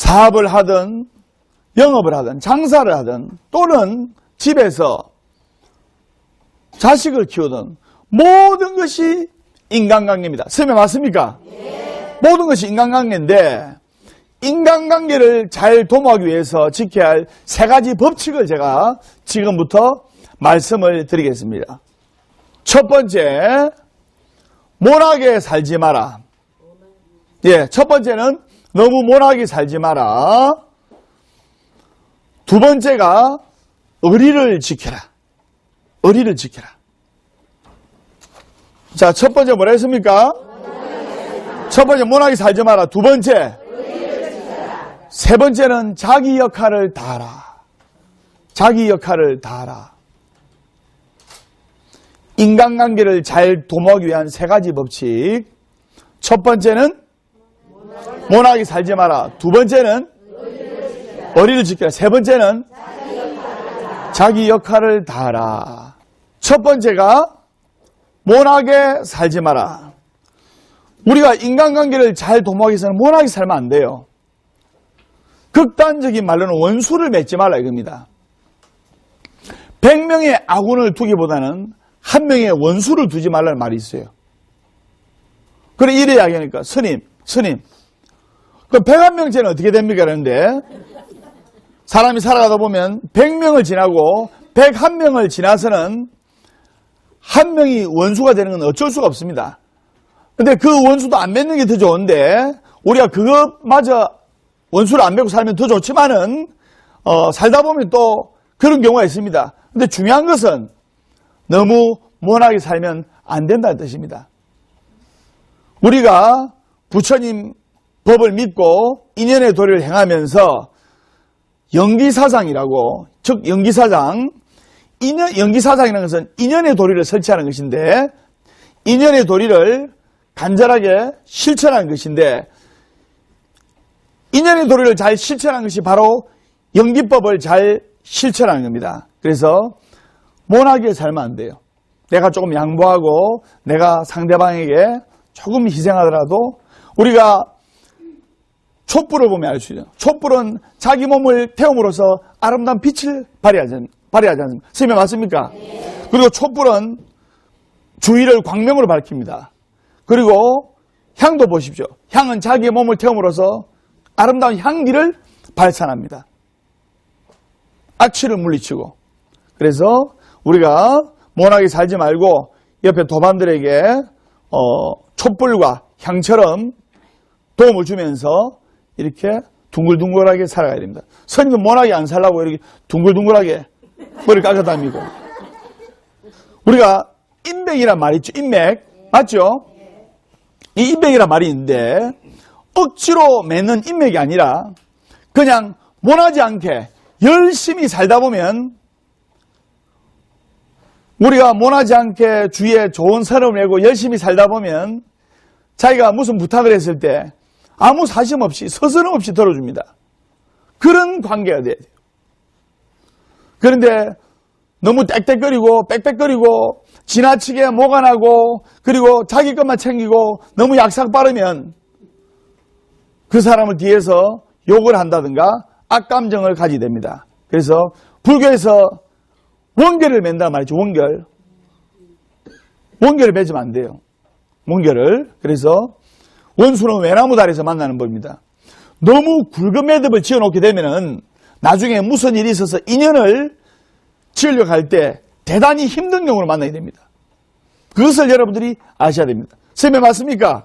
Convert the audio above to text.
사업을 하든 영업을 하든 장사를 하든 또는 집에서 자식을 키우든 모든 것이 인간관계입니다. 설명 맞습니까? 모든 것이 인간관계인데 인간관계를 잘 도모하기 위해서 지켜야 할 세 가지 법칙을 제가 지금부터 말씀을 드리겠습니다. 첫 번째, 모나게 살지 마라. 예, 첫 번째는 너무 모나게 살지 마라. 두 번째가 의리를 지켜라. 의리를 지켜라. 자, 첫 번째 뭐라 했습니까? 첫 번째 모나게 살지 마라. 두 번째, 세 번째는 자기 역할을 다하라. 자기 역할을 다하라. 인간관계를 잘 도모하기 위한 세 가지 법칙. 첫 번째는 모나게 살지 마라. 두 번째는 어리를 지켜라. 세 번째는 자기 역할을 다하라. 첫 번째가 모나게 살지 마라. 우리가 인간관계를 잘 도모하기 위해서는 모나게 살면 안 돼요. 극단적인 말로는 원수를 맺지 말라 이겁니다. 100명의 아군을 두기보다는 한 명의 원수를 두지 말라는 말이 있어요. 그래 이래 이야기하니까 스님, 스님. 그 101명째는 어떻게 됩니까? 그런데 사람이 살아가다 보면 100명을 지나고 101명을 지나서는 한 명이 원수가 되는 건 어쩔 수가 없습니다. 근데 그 원수도 안 맺는 게 더 좋은데 우리가 그것마저 원수를 안 맺고 살면 더 좋지만은 어, 살다 보면 또 그런 경우가 있습니다. 근데 중요한 것은 너무 모나게 살면 안 된다는 뜻입니다. 우리가 부처님 법을 믿고 인연의 도리를 행하면서 연기사상이라고 즉 연기사상 인연, 연기사상이라는 것은 인연의 도리를 설치하는 것인데 인연의 도리를 간절하게 실천하는 것인데 인연의 도리를 잘 실천하는 것이 바로 연기법을 잘 실천하는 겁니다. 그래서 모나게 살면 안 돼요. 내가 조금 양보하고 내가 상대방에게 조금 희생하더라도 우리가 촛불을 보면 알 수 있어요. 촛불은 자기 몸을 태움으로써 아름다운 빛을 발휘하지, 발휘하지 않습니까? 스님 맞습니까? 그리고 촛불은 주위를 광명으로 밝힙니다. 그리고 향도 보십시오. 향은 자기의 몸을 태움으로써 아름다운 향기를 발산합니다. 악취를 물리치고. 그래서 우리가 모나게 살지 말고 옆에 도반들에게 어, 촛불과 향처럼 도움을 주면서 이렇게 둥글둥글하게 살아가야 됩니다. 스님은 모나게 안 살라고 이렇게 둥글둥글하게 머리 깎아 다니고. 우리가 인맥이란 말이 있죠. 인맥. 맞죠? 이 인맥이란 말이 있는데 억지로 맺는 인맥이 아니라 그냥 원하지 않게 열심히 살다 보면 우리가 원하지 않게 주위에 좋은 사람을 내고 열심히 살다 보면 자기가 무슨 부탁을 했을 때 아무 사심 없이 서스럼 없이 들어줍니다. 그런 관계가 돼야 돼요. 그런데 너무 땡땡거리고 빽빽거리고 지나치게 뭐가 나고 그리고 자기 것만 챙기고 너무 약삭 빠르면 그 사람을 뒤에서 욕을 한다든가 악감정을 가지게 됩니다. 그래서 불교에서 원결을 맺는단 말이죠. 원결. 원결을 맺으면 안 돼요. 원결을. 그래서 원수는 외나무 다리에서 만나는 법입니다. 너무 굵은 매듭을 지어놓게 되면은 나중에 무슨 일이 있어서 인연을 지으려고 할 때 대단히 힘든 경우를 만나게 됩니다. 그것을 여러분들이 아셔야 됩니다. 쌤에 맞습니까?